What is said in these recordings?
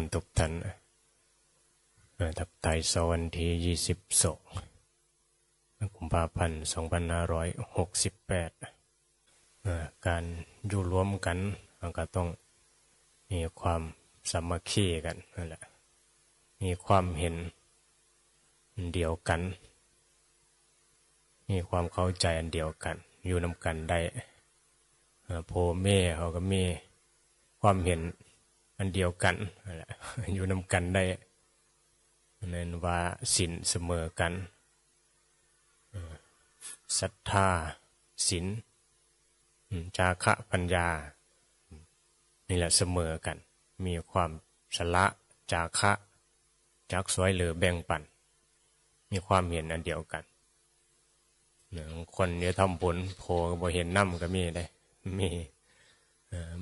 คนทุกท่านเอ่อทับไทยสวันที่ยี่สิบสองกุมภาพันธ์สองพันห้าร้อยหกสิบแปดการอยู่รวมกันมันก็ต้องมีความสามัคคีกันนั่นแหละ มีความเห็นเดียวกัน มีความเข้าใจอันเดียวกัน อยู่นำกันได้เอ่อโพเม่เขาก็มีความเห็น อันเดียวกันอยู่นำกันได้เน้นว่าสินเสมอกันศรัทธาสินจาคะปัญญา นี่แหละเสมอกัน มีความสละจาคะจักสวยเหลือแบ่งปัน มีความเห็นอันเดียวกันเนี่ยคนเนี่ยทำผลโพก็บ่เห็นน้ำก็มีได้มี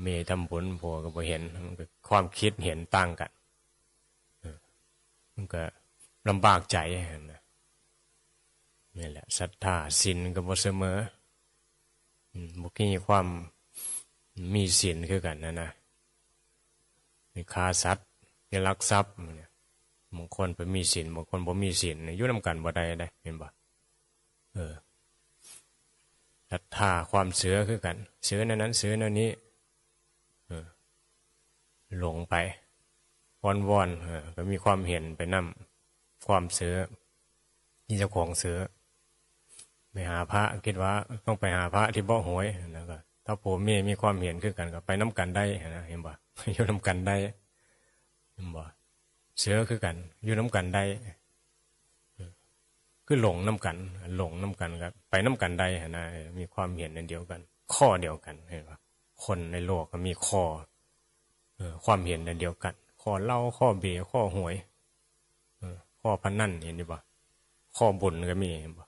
มีทำผลโพก็บ่เห็นมันก็ความคิดเห็นต่างกันมันก็ลำบากใจนะนี่แหละศรัทธาสินก็บ่เสมอบุกี้ความมีสินคือกันนะนะมีคาสัตว์มีลักทรัพย์เนี่ยบางคนไปมีสินบางคนบ่มีสินเนี่ยอยู่นำกันบ่ได้ได้เห็นบ่เออศรัทธาความเสือคือกัน เสือนั้นนั้นเสือนั้นนี้ หลงไปวอนวอนๆก็มีความเห็นไปนํความเสือที่เจ้าของเสือไปหาพระคิดว่าต้องไปหาพระที่บ่หวยนะก็ถ้าผมมีมีความเห็นขึ้นกันก็ไปน้กันได้นะเห็นบ่อยู่น้กันได้เห็นบ่เสือคือกันอยู่น้กันได้คือหลงน้กัน หลงน้กันก็ไปน้กันได้นะมีความเห็นอันเดียวกัน ข้อเดียวกันเห็นบ่คนในโลกก็มีข้อ ความเห็นอันเดียวกัน ข้อเล่าข้อเบียข้อหวยข้อพนันเห็นบ่ข้อบุญก็มีเห็นบ่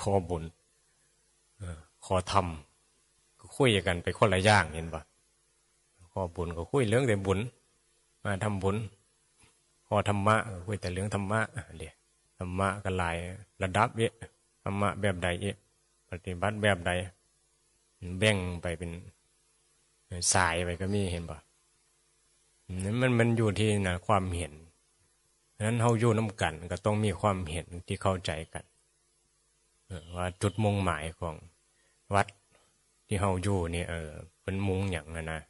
ข้อบุญเอ่อขอทำก็คุยกันไปคนละอย่างเห็นปะขอบุญก็คุยเรื่องแต่บุญ มาทำบุญข้อธรรมะคุยแต่เรื่องธรรมะเดี๋ยธรรมะก็หลายระดับเยอะธรรมะแบบใดเยอะปฏิบัติแบบใดแบ่งไปเป็นสายไปก็มีเห็นบ่ มันมันอยู่ที่นะความเห็นฉะนั้นเราอยู่น้ำกัน ก็ต้องมีความเห็นที่เข้าใจกันว่าจุดมุ่งหมายของวัดที่เฮาอยู่นี่เออเป็นมุ่งอย่างนั้นนะ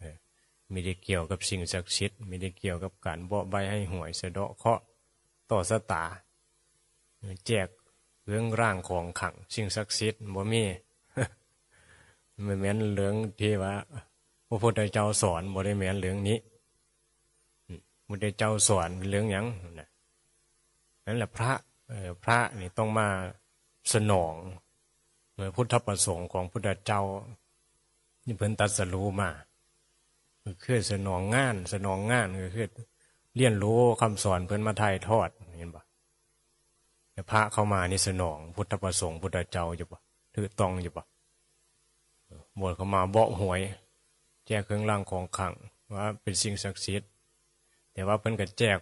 ไม่ได้เกี่ยวกับสิ่งศักดิ์สิทธิ์ไม่ได้เกี่ยวกับการเบาใบให้หวยสะเดาะเคาะต่อสตาแจกเรื่องร่างของขังสิ่งศักดิ์สิทธิ์บ่มีไม่แม้นเรื่องที่ว่าพระพุทธเจ้าสอนบ่ได้แม้นเรื่องนี้ มพระพุทธเจ้าสอนเรื่องหยังนะนั่นแหละพระพระนี่ต้องมาสนองเมื่อพุทธประสงค์ของพุทธเจ้านี่เพิ่นตัดสรู้มาคือสนองงาน สนองงานก็คือเรียนรู้คำสอนเพิ่นมาถ่ายทอดเห็นปะพระเข้ามานี่สนองพุทธประสงค์พุทธเจ้าอยู่ปะถือต้องอยู่ปะบวชเข้ามาเบาะหวย แจกเครื่องรางของขังว่าเป็นสิ่งศักดิ์สิทธิ์ แต่ว่าเพิ่นก็แจก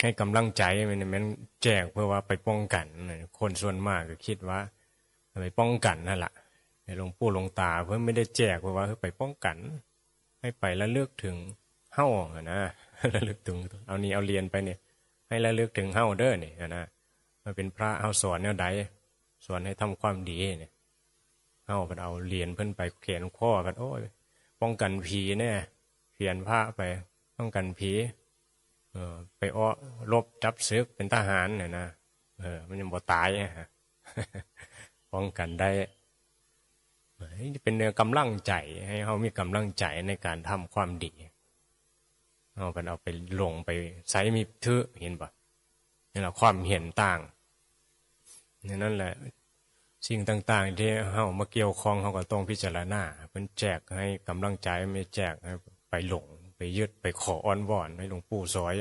ให้กำลังใจมันมันแจกเพื่อว่าไปป้องกันนะคนส่วนมากก็คิดว่าไปป้องกันนั่นแหละในหลวงปู่หลวงตาเพื่อไม่ได้แจกเพื่อว่าไปป้องกัน ให้ไประลึกถึงเฮ้าอะนะระลึกถึง เอานี่เอาเรียนไปเนี่ย ให้ระลึกถึงเฮ้าเด้อเนี่ยนะมาเป็นพระเฮ้าสอนแนวใดสอนให้ทำความดีเนี่ยเฮ้าไปเอาเรียนเพิ่นไปเขียนข้อกันโอ้ยป้องกันผีแน่เขียนพระไป ป้องกันผี เออไปอ้อลบจับซึกเป็นทหารเนี่ยนะเออ มันยังบ่ตายฮะป้องกันได้เป็นเนื้อกำลังใจ ให้เขามีกำลังใจในการทำความดีเอากันเอาไปลงไปใช้มีเถอเห็นปะนี่แหละความเห็นต่างนี่นั่นแหละ สิ่งต่าง ๆ ที่เขามาเกี่ยวข้องเขาก็ต้องพิจารณาเป็นแจกให้กำลังใจไม่แจกให้ไปหลง ไปยึดไปขออ้อนวอนให้หลวงปู่ซอย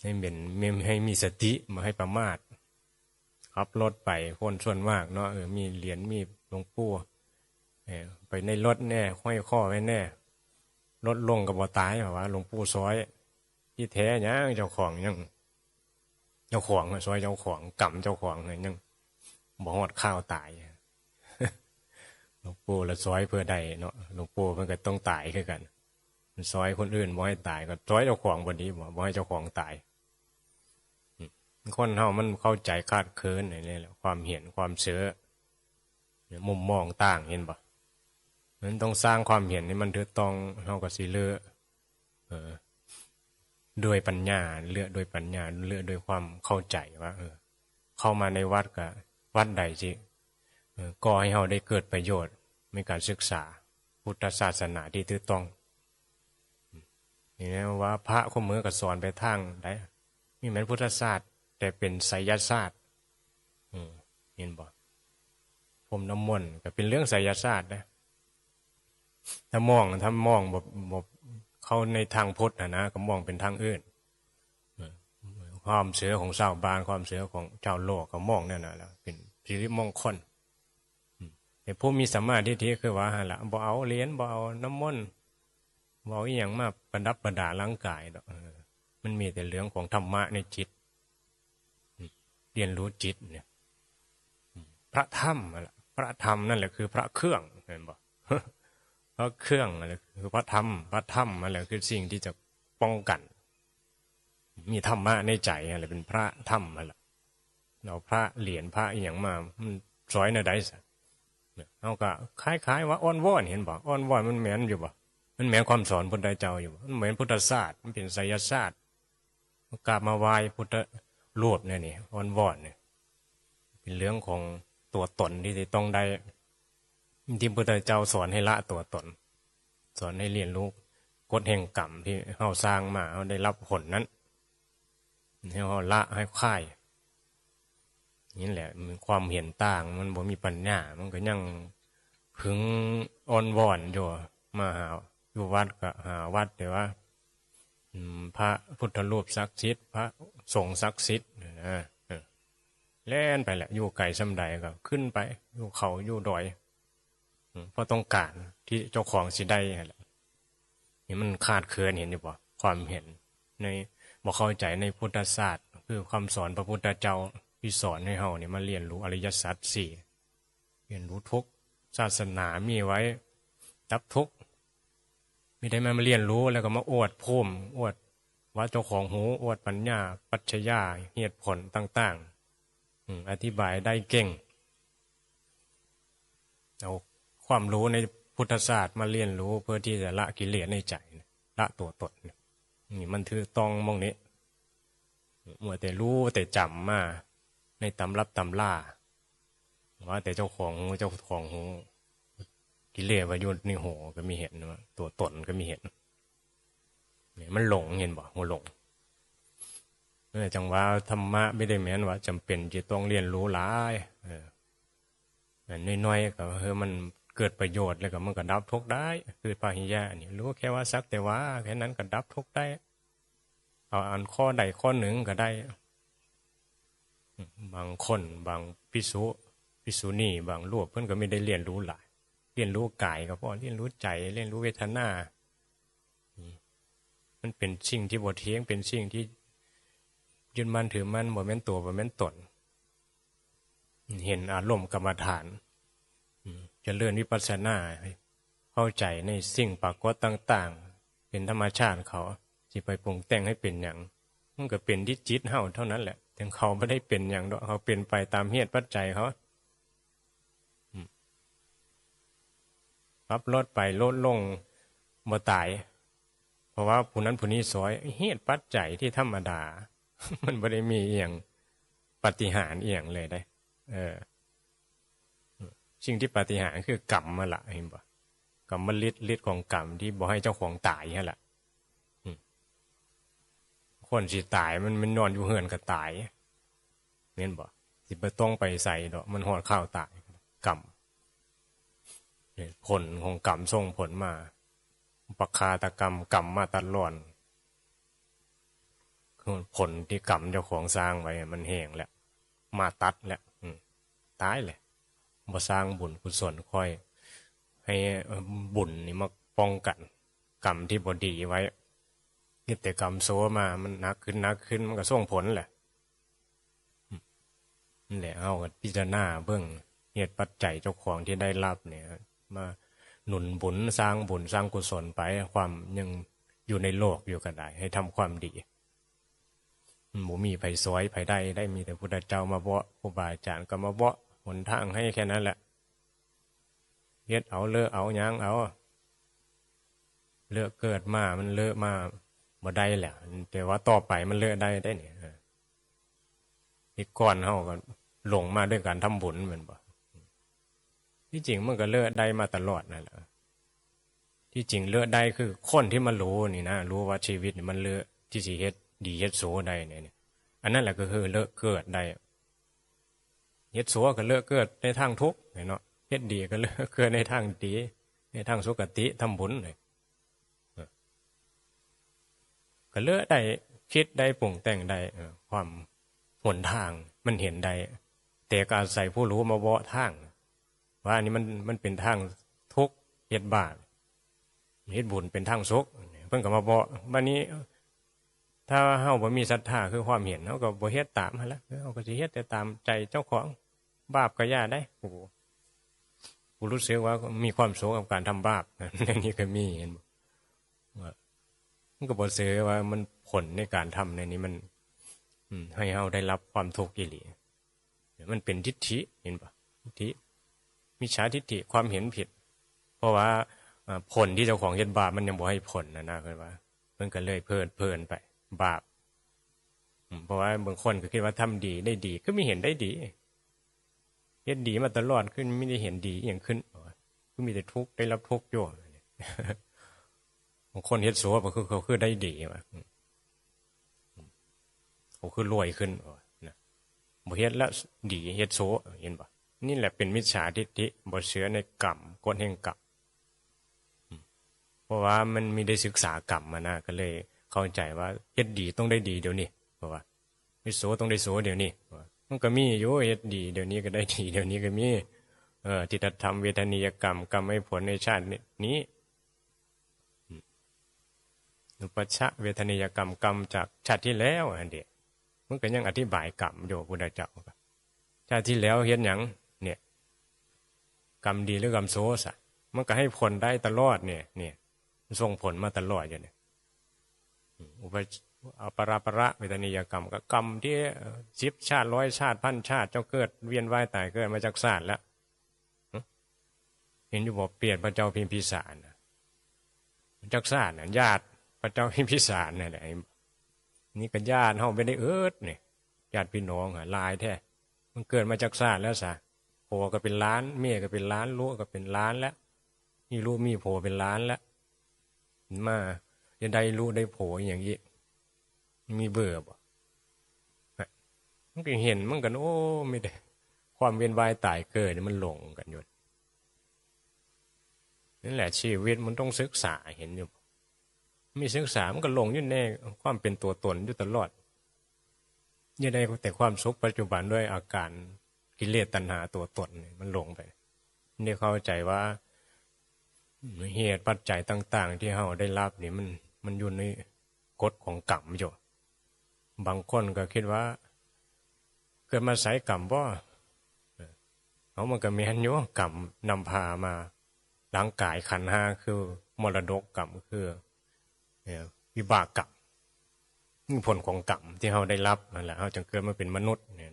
ให้เป็นมให้มีสติมาให้ประมาทขับรถไปคนส่วนมากเนาะเออมีเหรียญมีหลวงปู่ไปในรถแน่ห้อยข้อไว้แน่รถลงกับบ่ตายแบบว่าหลวงปู่ซอย ที่แท้ยังเจ้าของยังเจ้าของซอยเจ้าของกำเจ้าของเลยยังบ่ฮอดข้าวตาย งปู่ละซอยเพื่อใดเนาะหลวงปู่มันก็ต้องตายคือกัน มันซอยคนอื่นบ่ให้ตายก็ซอยเจ้าของบ่ดีบ่บ่ให้เจ้าของตายคนเฮามันเข้าใจคาดเคินนี่แหละความเห็นความเชื่อมุมมองต่างเห็นบ่มันต้องสร้างความเห็นนี่มันถูกต้องเฮาก็สิเลือกเออด้วยปัญญาเลือกด้วยปัญญาเลือกด้วยความเข้าใจว่าเออ เข้ามาในวัดก็วัดใดสิก่อให้เฮาได้เกิดประโยชน์ ในการศึกษา พุทธศาสนาที่ถูกต้องนี่นะว่าพระข้อมือก็สอนไปทางได้มีแม้นพุทธศาสตร์ แต่เป็นไสยศาสตร์เห็นบ่ผมน้ำมนต์ก็เป็นเรื่องไสยศาสตร์นะถ้ามองถ้ามองแบบแบบเข้าในทางพุทธนะนะก็มองเป็นทางอื่นความเสือของชาวบ้านความเสือของชาวโลกก็มองนั่นนะแล้วเป็นสิริมงคลอืมแต่ ผู้มีสัมมาทิฏฐิคือว่าหั่นละบ่เอาเหรียญบ่เอาน้ำมนต์บอกอีหยังมาประดับประดาร่างกายดอกมันมีแต่เรื่องของธรรมะในจิต เรียนรู้จิตเนี่ย พระธรรมละพระธรรมนั่นแหละคือ พระเครื่องเห็นบ่พระเครื่องนั่นแหละคือพระธรรม พระธรรมนั่นแหละคือสิ่งที่จะป้องกัน มีธรรมะในใจอะไรเป็นพระธรรมนั่นแหละเราพระเหรียญพระอีหยังมามันสอยในใดสะ เอาก็คล้ายๆว่าอ้อนวอนเห็นบ่อ้อนวอนมันเหมือนอยู่บ่มันเหมือนความสอนพุทธเจ้าอยู่มันเหมือนพุทธศาสตร์มันเป็นไสยศาสตร์กราบมาไหว้พุทธรูปเนี่ยนี่อ่อนวอนเนี่ยเป็นเรื่องของตัวตนที่จะต้องได้ที่พุทธเจ้าสอนให้ละตัวตน สอนให้เรียนรู้กฎแห่งกรรมที่เราสร้างมาเราได้รับผลนั้นให้เราละให้ค่าย นี่แหละมันความเห็นต่าง มันบ่มีปัญญา มันก็ยังพึงอ่อนวอนอยู่มาหาอยู่วัดก็หาวัดแต่ว่าพระพุทธรูปศักดิ์สิทธิ์พระสงฆ์ศักดิ์สิทธิ์นะแล่นไปแหละอยู่ไก่สำใดก็ขึ้นไป อยู่เขาอยู่ดอยเพราะต้องการที่เจ้าของสิได้แหละนี่มันขาดเคินเห็นอยู่ป่ความเห็นในบอกเข้าใจในพุทธศาสตร์ คือคำสอนพระพุทธเจ้า ที่สอนให้เฮาเนี่ยมาเรียนรู้อริยสัจสี่เรียนรู้ทุกศาสนามีไว้ดับทุกไม่ได้มาเรียนรู้แล้วก็มาอวดพุ่มอวดว่าเจ้าของหูอวดปัญญา ปัจจยาเหตุผลต่างๆอืมอธิบายได้เก่งเอาความรู้ในพุทธศาสตร์มาเรียนรู้เพื่อที่จะละกิเลสในใจละตัวตนนี่มันคือต้องมองนี้มัวแต่รู้แต่จำมา ในตำรับตำล่าว่าแต่เจ้าของหูเจ้าของหูกิเลสวายุในหัวก็มีเห็นว่าตัวตนก็มีเห็นเนี่ยมันหลงเห็นบ่หัวหลงเออจังว่าธรรมะไม่ได้แม้นว่าจำเป็นจะต้องเรียนรู้หลายเออน้อยๆก็เออมันเกิดประโยชน์แล้วก็มันก็ดับทุกได้ คือปาหิยะนี่รู้แค่ว่าสักแต่ว่าแค่นั้นก็ดับทุกได้ เอาอันข้อใดข้อหนึ่งก็ได้ บางคนบางพิสุพิสุนี่บางรูปเพื่อนก็ไม่ได้เรียนรู้หลาย เรียนรู้กายก็พอเรียนรู้ใจเรียนรู้เวทนามันเป็นสิ่งที่บทเทียงเป็นสิ่งที่ยืนมันถือมันบ่แม่นตัวบ่แม่นตน เห็นอารมณ์กรรมฐานจะเลื่อนวิปัสสนาเข้าใจในสิ่งปรากฏต่าง ๆ เป็นธรรมชาติเขาสิไปปรุงแต่งให้เป็นอย่างมันก็เป็นที่จิตเฮาเท่านั้นแหละ ถึงเขาไม่ได้เป็นอย่างดอเขาเป็นไปตามเหตุปัจจัยเขาปรับลดไปลดลงบ่ตาย เพราะว่าผู้นั้นผู้นี้สอยเหตุปัจจัยที่ธรรมดา มันไม่ได้มีเอียงปฏิหารเอียงเลยได้ เออสิ่งที่ปฏิหารคือกรรมมาละเห็นปะกรรมฤทธิ์ฤทธิ์ของกรรมที่บอกให้เจ้าของตายนี่แหละ คนสิตายมันมันนอนอยู่เหือนก็ตายเห็นบ่สิไปต้องไปใส่ดอก มันหอดข้าวตายกรรมผลของกรรมส่งผลมาปคาตกรรมกรรมมาตัดรอนผลที่กรรมเจ้าของสร้างไว้มันแห้งแล้ว มาตัดแล้วตายเลยมาสร้างบุญกุศลค่อย ให้บุญนี่มาป้องกัน กรรมที่บดีไว้ นี่แต่กรรมโซมา มันนักขึ้นนักขึ้นมันก็ส่งผลแหละนั่นแหละเอาพิจารณาเบื้องเหตุปัจจัยเจ้าของที่ได้รับเนี่ย มาหนุนบุญสร้างบุญสร้างกุศลไปความยังอยู่ในโลกอยู่ก็ได้ ให้ทำความดีหมูมีไผสวยไผได้ได้มีแต่พุทธเจ้ามาเบาะครูบาอาจารย์ก็มาเบาะหนทางให้แค่นั้นแหละเฮ็ดเอาเลอะเอายังเอา เลอะเกิดมา มันเลอะมา บ่ได้แหละแต่ว่าต่อไปมันเลือะได้ได้เนี่ยเอออีกก่อนเฮาก็หลงมาด้วยการทำบุญเหมือนบ่ที่จริงมันก็เลือะได้มาตลอดนั่นแหละที่จริงเลือะได้คือ คนที่มันรู้นี่นะรู้ว่าชีวิตมันเลือะที่สิเฮ็ดดีเฮ็ดโสได้เนี่ยอันนั้นแหละก็คือเลือะเกิดได้เฮ็ดโสก็เลือะเกิดในทางทุกข์เนาะเฮ็ดดีก็เลือะเกิดในทางดีในทางสุกติทำบุญเลย ก็เลือกได้คิดได้ปรุงแต่งได้ความหนทางมันเห็นได้แต่การใส่ผู้รู้มาเวาะทาง ว่าอันนี้มันมันเป็นทางทุกข์เฮ็ดบาปเฮ็ดบุญเป็นทางสุขเพิ่นก็มาเวาะบัดนี้ ถ้าเฮาบ่มีศรัทธาคือความเห็นเฮาก็บ่เฮ็ดตามหั่นละเฮาก็สิเฮ็ดแต่ตามใจเจ้าของบาปก็ย่าได้โอ้โหกูรู้สึกว่ามีความสุขกับการทำบาปในนี้ก็มีเห็นบ่ มันก็บอกเสือว่ามันผลในการทำในนี้มัน อืม ให้เราได้รับความทุกข์กิเลสมันเป็นทิฏฐิเห็นปะทิฏฐิมิจฉาทิฏฐิความเห็นผิด เพราะว่าผลที่เจ้าของเฮ็ดบาปมันยังบ่ให้ผลนะนะเพื่อนว่าเพิ่นก็เลยเพลินเพลินไป บาปเพราะว่าบางคนก็คิดว่าทำดีได้ดี ก็ไม่เห็นได้ดีเฮ็ดดีมาตลอดขึ้นไม่ได้เห็นดีอย่างขึ้นก็มีแต่ทุกข์ได้รับทุกข์อยู่ บางคนเฮ็ดสัวก็คือเขาคือได้ดีว่ะเขาคือรวยขึ้นนะบ่เฮ็ดแล้วดีเฮ็ดสัวเห็นปะนี่แหละเป็นมิจฉาทิฏฐิบ่เชื่อในกรรมกฎแห่งกรรมเพราะว่ามันมีได้ศึกษากรรมมานะก็เลย เข้าใจว่าเฮ็ดดีต้องได้ดีเดี๋ยวนี้เพราะว่าเฮ็ดสัวต้องได้สัวเดี๋ยวนี้มันก็มีอยู่เฮ็ดดีเดี๋ยวนี้ก็ได้ดีเดี๋ยวนี้ก็มีเออทิฏฐธรรมเวทนียกรรมกรรมให้ผลในชาตินี้ อุปชะเวทนิยกรรมกรรมจากชาติที่แล้วอันเดียมันก็ยังอธิบายกรรมอยู่พุทธเจ้าชาติที่แล้วเห็นอย่างเนี่ยกรรมดีหรือกรรมโซสะมันก็ให้ผลได้ตลอดเนี่ยเนี่ยส่งผลมาตลอดอยู่เนี่ยอุปอปราประเวทนิยกรรมก็กรรมที่สิบชาติร้อยชาติพันชาติเจ้าเกิดเวียนว่ายตายเกิดมาจากศาสตร์แล้วเห็นอยู่บอกเปลี่ยนพระเจ้าพิมพิสารจากศาสตร์นะญาติ พระเจ้าพิมพิสารนี่นแหละนี่ก็ญาติเฮาไม่ได้เอิดเนี่ยญาติพี่น้องอะลายแท้มันเกิดมาจากศาสตร์แล้วสะโผก็เป็นล้าน เมียก็เป็นล้านลูกก็เป็นล้านแล้วมีลูกมีโผเป็นล้านแล้วมาจะได้ลูกได้โผอย่างนี้มีเบื่อบ่มันก็เห็นมันกันโอ้ไม่ได้ ความเวียนว่ายตายเกิดมันหลงกันอยู่นั่นแหละชีวิตมันต้องศึกษาเห็นอยู่ มีศึกษามันก็หลงยู่ในความเป็นตัวตนอยู่ตลอดยังได้แต่ความสุขปัจจุบันด้วยอาการกิเลสตัณหาตัวตนมันหลงไปนี่เข้าใจว่าเหตุปัจจัยต่าง ๆ ที่เราได้รับนี่มันมันอยู่ในกฎของกรรมอยู่บางคนก็คิดว่า เกิดมาใส่กรรมว่าเขามันก็มีหันยู่กรรมนำพามาร่างกายขันห้าคือ มรดกกรรมคือ วิบากกรรมนี่ผลของกรรมที่เราได้รับนั่นแหละเราจึงเกิดมาเป็นมนุษย์เนี่ย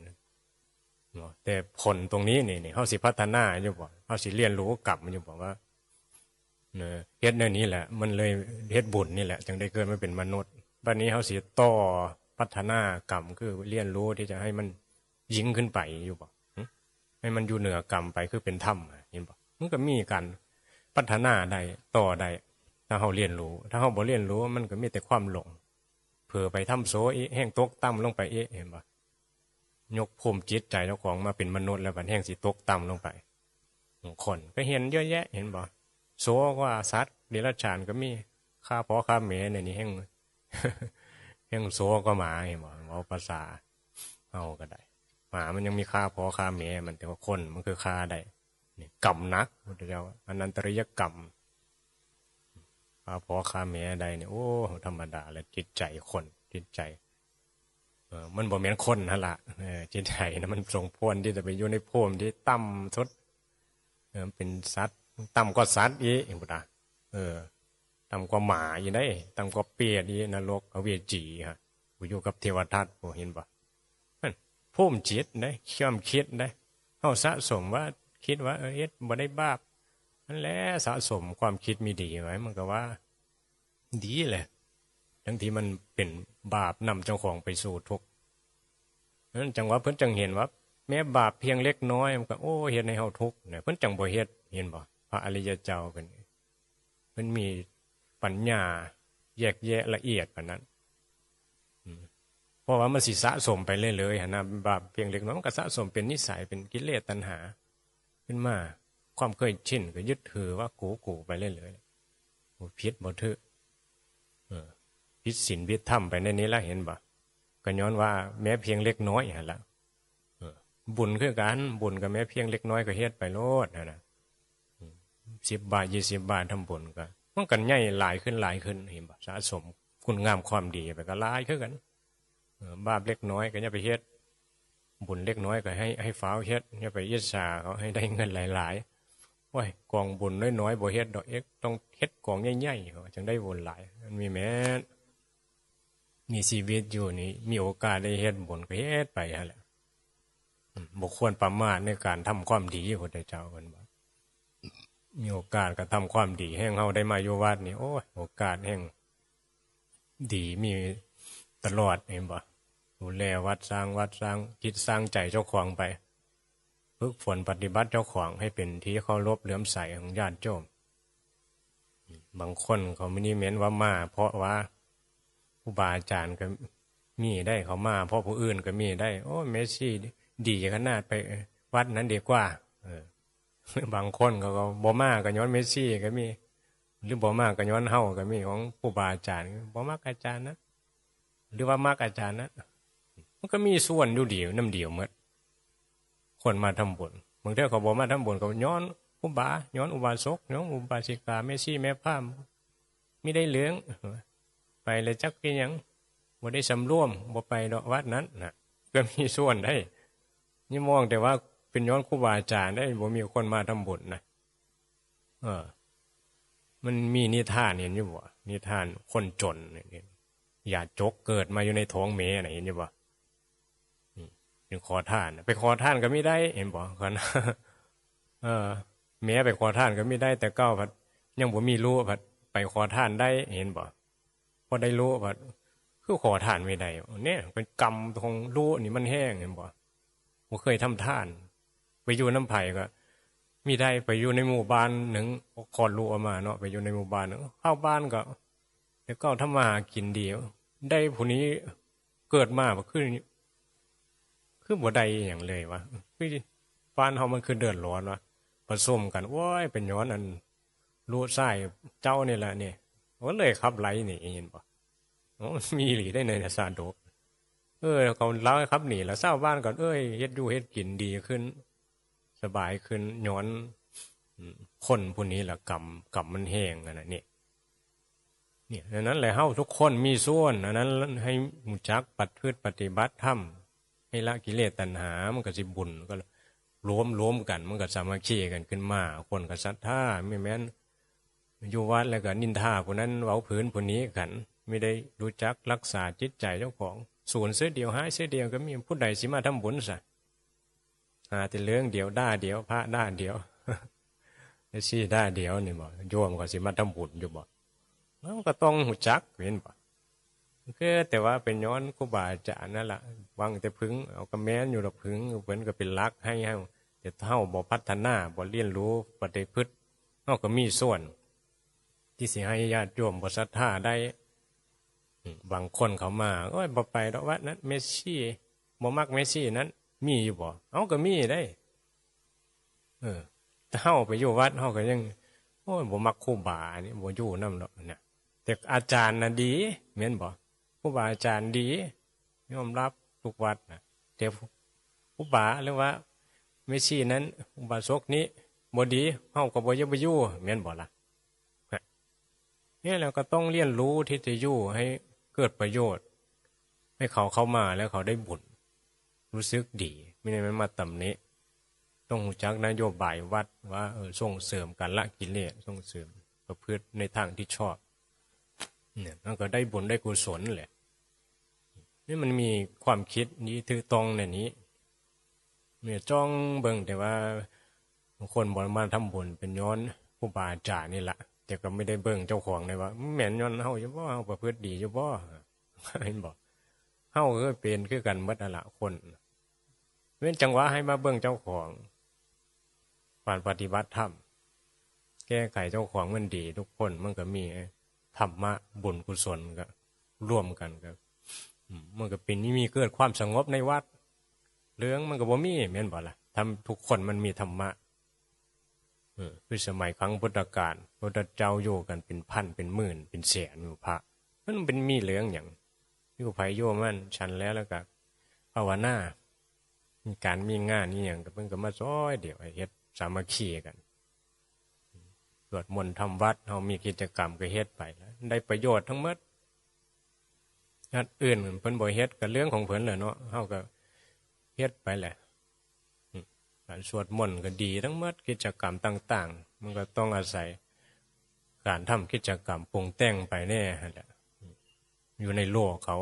แต่ผลตรงนี้นี่นี่เขาสิพัฒนาอยู่บอกเขาสิเรียนรู้กรรมอยู่บอกว่าเฮ็ดในนี้แหละ มันเลยเฮ็ดบุญนี่แหละจึงได้เกิดมาเป็นมนุษย์บัดนี้เขาสิต่อพัฒนากรรมคือเรียนรู้ที่จะให้มันยิ่งขึ้นไปอยู่บอกให้มันอยู่เหนือกรรมไปคือเป็นธรรมเห็นบอกมันก็มีการพัฒนาได้ต่อได้ ถ้าเขาเรียนรู้ ถ้าเขาบ่เรียนรู้มันก็มีแต่ความหลง เผื่อไปทำโซอีแห้งตกต่ำลงไปเอะเห็นปะยกภูมิจิตใจเจ้าของมาเป็นมนุษย์แล้วบันแห้งสิตกต่ำลงไปคนก็เห็นเยอะแยะ เห็นบ่โซว่าสัตว์เดรัจฉานก็มีข้าพอข้าเมในนี้แห้งแห้งโซก็หมาเห็นบ่เอาภาษาเอาก็ได้หมามันยังมีค่าพอค่าเมมันแต่ว่าคนมันคือค่าได้กรรมนักพุทธเจ้าอนันตริยกรรม พอคาเมียใดเนี่ยโอ้ธรรมดาแล้วจิตใจคนจิตใจเออมันบ่เหมือนคนนั่นละจิตใจนะมันทรงพวนที่จะไปอยู่ในภูมิที่ต่ำสุดเออเป็นสัตว์ต่ำก็สัตว์อีกพุทธะเออต่ำกว่าหมาอยู่ได้ต่ำกว่าเปียดอีนรกอเวจีฮะกูอยู่กับเทวทัตบ่เห็นบ่พุ่มจิตได้เชื่อมคิดได้เฮาสะสมว่าคิดว่าเออเอ็ดบ่ได้บาป นั่นแหละสะสมความคิดมีดีไว้มันก็ว่า ดีแหละ ทั้งที่มันเป็นบาปนำเจ้าของไปสู่ทุกข์นั้นจังว่าเพิ่นจังเห็นว่า แม้บาปเพียงเล็กน้อยมันก็โอ้เฮ็ดให้เฮาทุกข์เนี่ยเพิ่นจังบ่เฮ็ดเห็นบ่พระอริยเจ้าเพิ่นเพิ่นมีปัญญา แยกแยะละเอียดกว่านั้นเพราะว่ามันสิสะสมไปเรื่อยๆนะบาปเพียงเล็กน้อยมันก็สะสมเป็นนิสัยเป็นกิเลสตัณหา ขึ้นมา ความเคยชินก็ยึดถือว่ากูกูไปเรื่อยๆบ่ผิดบ่ถือพิษสินพิษธรรมไปในนี้แล้วเห็นบ่ก็ย้อนว่าแม้เพียงเล็กน้อยหั่นละบุญคือกันบุญกับแม้เพียงเล็กน้อยก็เฮ็ดไปโลดนั่นะสิบบาทยี่สิบบาททำบุญก็มันกันใหญ่หลายขึ้นหลายขึ้นเห็นบ่สะสมคุณงามความดีไปก็หลายขึ้นกันเออบาปเล็กน้อยก็อย่าไปเฮ็ดบุญเล็กน้อยก็ให้ให้ฟ้าเฮ็ดอย่าไปยิษาเขาให้ได้เงินหลาย ๆ โอ้ยกองบุญน้อยๆบ่เฮ็ดดอกเอ็กต้องเฮ็ดกองใหญ่ๆเขาจึงได้บุญหลาย มันมีแม้มีชีวิตอยู่นี่มีโอกาสได้เฮ็ดบุญก็เฮ็ดไปฮะแหละบ่ควรประมาทในการทำความดีพระพุทธเจ้าเพิ่นว่มีโอกาสก็ทำความดีแห่งเฮาได้มาอยู่วัดนี่โอ้ยโอกาสแห่งดีมีตลอดเห็นบ่ดูแลวัดสร้างวัดสร้างจิตสร้างใจเจ้าของไป ฝึกฝนปฏิบัติเจ้าของให้เป็นที่เคารพเหลื่อมใสของญาติโยมบางคนเขาไม่นิเม้นว่ามา เพราะว่าครูบาอาจารย์ก็มีได้เขามา เพราะผู้อื่นก็มีได้ โอ้เมสซี่ดีขนาดไปวัดนั้นดีกว่า เออบางคนเขาก็บ่มาก็ย้อนเมสซี่ก็มี หรือบ่มาก็ย้อนเฮาก็มีของครูบาอาจารย์บ่มากอาจารย์นะหรือว่ามากอาจารย์นะมันก็มีส่วนอยู่เดียวน้ำเดียวหมด คนมาทำบุญบางเทีเขาบ่มาทำบุญก็ย้อนครูบาย้อนอุบาสกย้อนอุบาสิกาเมสซี่แม่พามไม่ได้เหลืองไปเลยจักเป็นยังบ่ได้สำรวมบ่ไปดอกวัดนั้นนะก็มีส่วนได้นี่มองแต่ว่าเป็นย้อนครูบาอาจารย์ได้บ่มีคนมาทำบุญนะเออ มันมีนิทานเห็นอยู่บ่นิทานคนจนเนี่ยอย่าจกเกิดมาอยู่ในท้องเมย์ไหนเห็นอยู่บ่ อืมยังขอทาน ไปขอทานก็ไม่ได้ เห็นบ่กันเออแม้ไปขอทานก็ไม่ได้ แต่เก้าพัดยังบ่มีรู้พัดไปขอทานได้เห็นบ่พอได้รู้ว่าคือขอทานไม่ได้เนี่ยเป็นกรรมของรู้นี่มันแห้งเห็นบ่ผมเคยทำทาน ไปอยู่น้ำไผ่ก็มีได้ไปอยู่ในหมู่บ้านหนึ่งคอดรู้ออกมาเนาะไปอยู่ในหมู่บ้านหนึ่งเข้าบ้านก็แล้วก็ทำมาหากินเดียวได้ผู้นี้เกิดมาบ่คือ คือบ่ได้อย่างเลยวะคือบ้านเฮามันคือเดือดร้อนวะผสมกันว้ายเป็นย้อนอันรู้ไส้เจ้านี่แหละเนี่ยก็เลยขับไหลหนีเห็นปะมีหลีได้ในซาโดกเออเขาเล่าให้ขับหนีแล้วเศร้าบ้านก่อนเอ้ยเฮ็ดอยู่เฮ็ดกินดีขึ้น สบายขึ้นย้อนคนผู้นี้แหละกรรมกรรมมันแห้งอันนั้นนี่ยเนี่ยดังนั้นแหละเฮาทุกคนมีส่วนอันนั้นให้มุจักปัดพืชปฏิบัติธรรม ให้ละกิเลสตัณหา มันก็สิบุญก็รวมรวมกัน มันก็สามัคคีกันขึ้นมา คนก็ศรัทธาไม่แม้นอยู่วัดแล้วก็นินทาคนนั้นเว้าผืนคนนี้กัน ไม่ได้รู้จักรักษาจิตใจเจ้าของส่วนเสื้อเดียวหายเสื้อเดียวก็มีผู้ใดสิมาทำบุญซะหาแต่เรื่องเดียวด้าเดียวพระด้าเดียวไอ้ซี่ด้าเดียวนี่บอกโยมก็สิมาทำบุญอยู่บอกแล้วก็ต้องหูจักเห็นบ่ คือแต่ว่าเป็นย้อนครูบาอาจารย์นั่นแหละวางแต่พึ่งเอากระแมนอยู่ดอกพึ่งเพิ่นก็เป็นลักให้เฮาแต่เท่าบ่พัฒนาบ่เรียนรู้ปฏิพฤติเฮาก็มีส่วน ที่สิให้ญาติโยมบ่ศรัทธาได้บางคนเขามาโอ้ยบ่ไปดอกวัดนั้นเมสซี่บ่มักเมสซี่นั้น มีอยู่บ่เอาก็มีได้ เออเฮาไปอยู่วัดเฮาก็ยังโอ้ยบ่มักครูบานี่บ่อยู่นำดอกเนี่ยแต่อาจารย์น่ะดีแม่นบ่ ครูบาอาจารย์ดียอมรับทุกวัดนะแต่ครูบาหรือว่าเมสซี่นั้น อุบาสกนี้บ่ดีเฮาก็บ่อย่าไปอยู่แม่นบ่ล่ะเนี่ยเราก็ต้องเรียนรู้ที่จะยู่ให้เกิดประโยชน์ ให้เขาเข้ามาแล้วเขาได้บุญรู้สึกดีไม่ได้มาตำนี้ ต้องหูจักนโยบายวัดว่าเออส่งเสริมการละกิเลสส่งเสริมประพฤติในทางที่ชอบ เนี่ยมันก็ได้บุญได้กุศลแหละนี่มันมีความคิดนี้ถือตรงในนี้เนี่ยจ้องเบิ่งแต่ว่าบางคนบอกมาทำบุญเป็นย้อนผู้บาอาจารย์นี่แหละแต่ก็ไม่ได้เบิ่งเจ้าของเลยว่าแม่นย้อนเฮาอยู่บ่เฮาประพฤติดีอยู่บ่เห็นบอกเฮาก็เป็นคือกันหมดนั่นละคนเว้นจังหวะให้มาเบิ่งเจ้าของผ่านปฏิบัติธรรมแก้ไขเจ้าของมันดีทุกคนมันก็มี ธรรมะบุญกุศลก็ ร่วมกันครับมันก็เป็นนี่มีเกิดความสงบในวัด เรื่องมันก็บ่มีแม่นบ่ล่ะทำทุกคนมันมีธรรมะเออคือสมัยครั้งพุทธกาลพระเจ้าโยกันเป็นพันเป็นหมื่น เป็นแสนอยู่พระมันเป็นมีเรื่องอย่างอยู่ไผโยมันชันแล้วแล้วก็ภาวนามีการมีงานนี่อย่างก็เพิ่นก็มาซอยเดี๋ยวเฮ็ดสามัคคีกัน สวดมนต์ทำวัดเรามีกิจกรรมก็เฮ็ดไปแล้วได้ประโยชน์ทั้งหมดนัดอื่นเพิ่นบ่เฮ็ดก็เรื่องของเพิ่นแหละเนาะเฮาก็เฮ็ดไปแหละการสวดมนต์ก็ดีทั้งหมดกิจกรรมต่าง ๆ มันก็ต้องอาศัยการทำกิจกรรมปรุงแต่งไปแน่แหละอยู่ในโลกเขา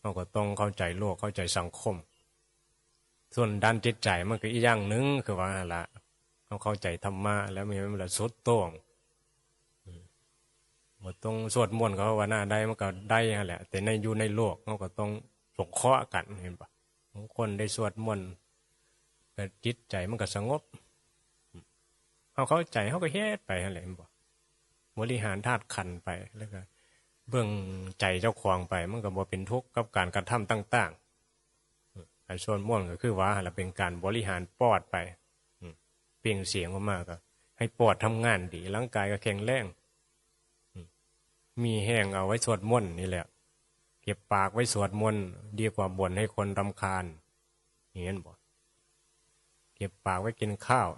เราก็ต้องเข้าใจโลกเข้าใจสังคม ส่วนด้านจิตใจมันก็อีกอย่างหนึ่งคือว่าละ เขาเข้าใจธรรมะแล้วมีมันละสุดโต่งหมดต้องสวดมนต์เขาว่าหน้าได้มันก็ได้แหละ แต่ในอยู่ในโลกเขาก็ต้องสงเคราะห์กันเห็นปะคนได้สวดมนต์ก็จิตใจมันก็สงบเขาเข้าใจเขาก็เฮ็ดไปอะไรเห็นปะบริหารธาตุขันไปแล้วก็เบื้องใจเจ้าของไป มันก็บ่เป็นทุกข์กับการกระทำต่างๆการสวดมนต์ก็คือว่าเราเป็นการบริหารปอดไป ปล่งเสียงออกมาก็ให้ปอดทำงานดีร่างกายก็แข็งแรงมีแห้งเอาไว้สวดมนต์นี่แหละ เก็บปากไว้สวดมนต์ดีกว่าบ่นให้คนรำคาญเห็นบ่เก็บปากไว้กินข้าว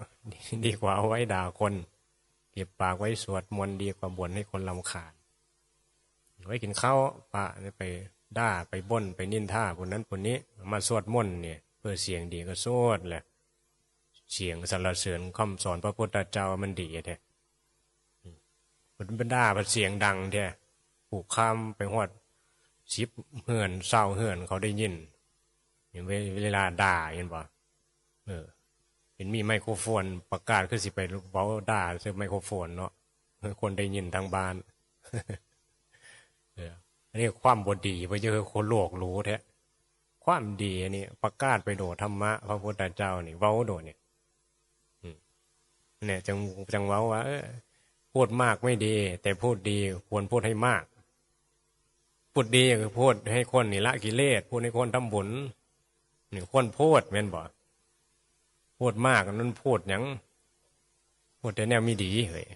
ดีกว่าเอาไว้ด่าคน เก็บปากไว้สวดมนต์ดีกว่าบ่นให้คนรำคาญไว้กินข้าวปะไปด่าไปบ่นไปนินท่าคนนั้นคนนี้ มาสวดมนต์เนี่ย เพื่อเสียงดีก็สวดแหละ เสียงสรรเสริญคำสอนพระพุทธเจ้ามันดีแท้มันเป็นด่าเป็นเสียงดังแท้ผูกข้ามไปหอดชิบเหือนเศร้าเหือนเขาได้ยินอย่างเวลาด่าเห็นปะเออเห็นมีไมโครโฟนประกาศขึ้นสิไปเว้าด่าเสื้อไมโครโฟนเนาะคนได้ยินทางบ้านเอออันนี้ความบดีไปเจอคนโลกรู้แท้ความดีอันนี้ประกาศไปโดธรรมะพระพุทธเจ้านี่เว้าโดเนี่ย เนี่ยจังจังเว้าว่าพูดมากไม่ดี แต่พูดดีควรพูดให้มาก พูดดีคือพูดให้คนนี่ละกิเลสพูดให้คนทำบุญนี่คนพูดแม่นบ่พูดมากนั่นพูดยังพูดแต่แนวไม่ดีเฮ้ย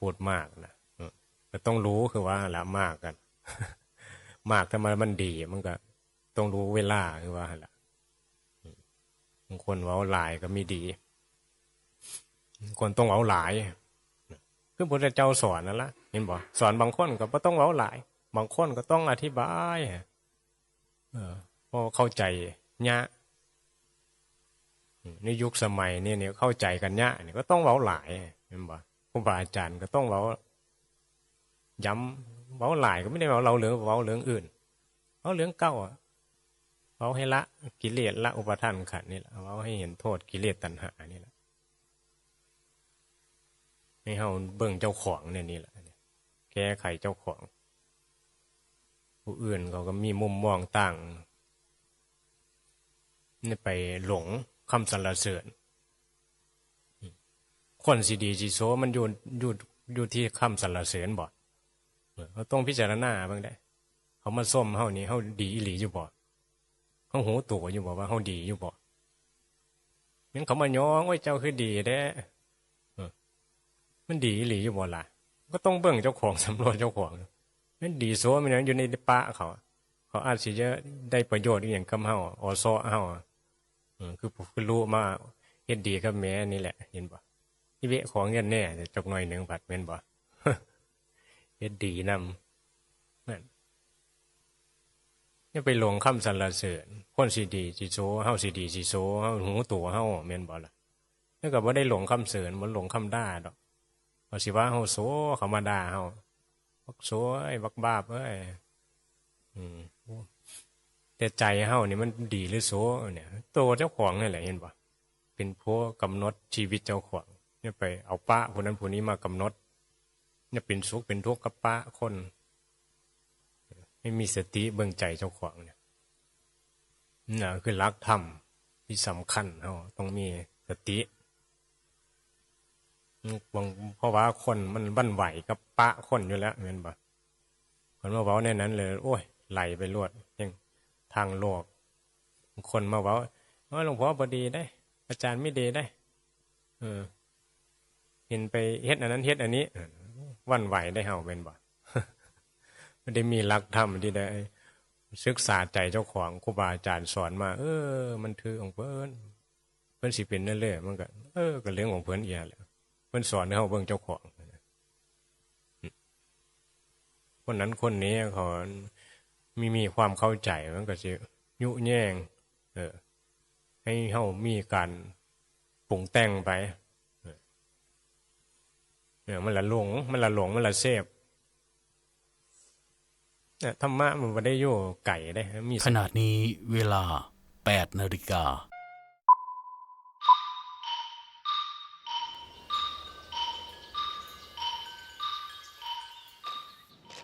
พูดมากนะก็ต้องรู้คือว่าละมากกัน มากถ้ามันมันดีมันก็ ต้องรู้เวลาคือว่าละบางคนว่าหลายก็ไม่ดี คนต้องเอาหลายคือพระเจ้าสอนนั่นละเห็นบ่สอนบางคนก็ต้องเอาหลาย บางคนก็ต้องอธิบายเออพอเข้าใจเนี้ยในยุคสมัยนี่เนี่ยเข้าใจกันเนี้ยนี่ก็ต้องเว้าหลายเห็นบ่ครูบาอาจารย์ก็ต้องเว้าย้ำเว้าหลายก็ไม่ได้เว้าเราเหลืองเว้าเหลืองอื่นเว้าเหลืองเก้าอะเว้าให้ละกิเลสละอุปทานขันนี่แหละเว้าให้เห็นโทษกิเลสตัณหานี่ละ ให้เฮาเบิ่งเจ้าของเนี่ยนี่แหละแก้ไขเจ้าของ ผู้อื่นเขาก็มีมุมมองต่างนี่ไปหลงคำสรรเสริญคนสีดีจีโซมันอยู่อยู่อยู่ที่คำสรรเสริญบ่เขาต้องพิจารณาบ้างได้เขามาส้มเฮานี่เฮาดีอีหลีอยู่บ่เขาหูตัวอยู่บ่ว่าเฮาดีอยู่บ่ยังเขามาย้องว่าเจ้าคือดีแด้ มันดีหรืออยู่บ่ล่ะก็ต้องเบิ่งเจ้าของสำรวจเจ้าของมันดีโซ่มันอยู่ในปะเขาเขาอาจสิจะได้ประโยชน์อย่างกำเฮาออซอเฮาคือคือรู้มาเฮ็ดดีกับแม่นี่แหละ เห็นบ่ที่เวของเงินแน่จกหน่อยหนึ่งบัดแม่นบ่เฮ็ดดีนำนั่นนี่ไปลงคำสรรเสริญคนสีดีสิโซเฮาสีดีสิโซเฮาหูตัวเฮาแม่นบ่ล่ะแล้วก็บ่ได้หลงคำเสริญบ่หลงคำด่าดอก เอาสิว่าเฮาโซเขามาด่าเฮาบักโซเอ้บักบาบเอ้ยอืมแต่ใจเฮานี่มันดีหรือโซเนี่ยตัวเจ้าของนี่แหละเห็นปะเป็นผู้กำหนดชีวิตเจ้าของเนี่ยไปเอาป้าคนนั้นผู้นี้มากำหนดเนี่ยเป็นสุขเป็นทุกข์กับป้าคน ไม่มีสติเบิ่งใจเจ้าของเนี่ยน่ะคือรักธรรมที่สำคัญเอาต้องมีสติ บางเพราะว่าคนมันบั่นไหวกับปะคนอยู่แล้วเห็นปะคนมาเว้าในนั้นเลย โอ้ยไหลไปรวดยังทางโลกบางคนมาเว้าว่าหลวงพ่อบดีได้ อาจารย์ไม่ดีได้ เออ เห็นไปเฮ็ดอันนั้นเฮ็ดอันนี้วันไหวได้เฮาเป็นบ่ไม่ได้มีหลักธรรมที่ได้ศึกษาใจเจ้าของครูบาอาจารย์สอนมา เออ มันถือของเพิ่นเพิ่นสิเป็นนั่นเลยมันก็เออก็เรื่องของเพิ่นเอีกแหล้ว เพิ่นสอนให้เฮาเบิ่งเจ้าของคนนั้นคนนี้เขามีมีความเข้าใจมันก็สิยุแย่งเออ ให้เฮามีการปรุงแต่งไปเนี่ยมันละหลง มันละหลงมันละเสพธรรมะมันไม่ได้โย่ไก่ได้ มีขณะนี้เวลา8นาฬิกา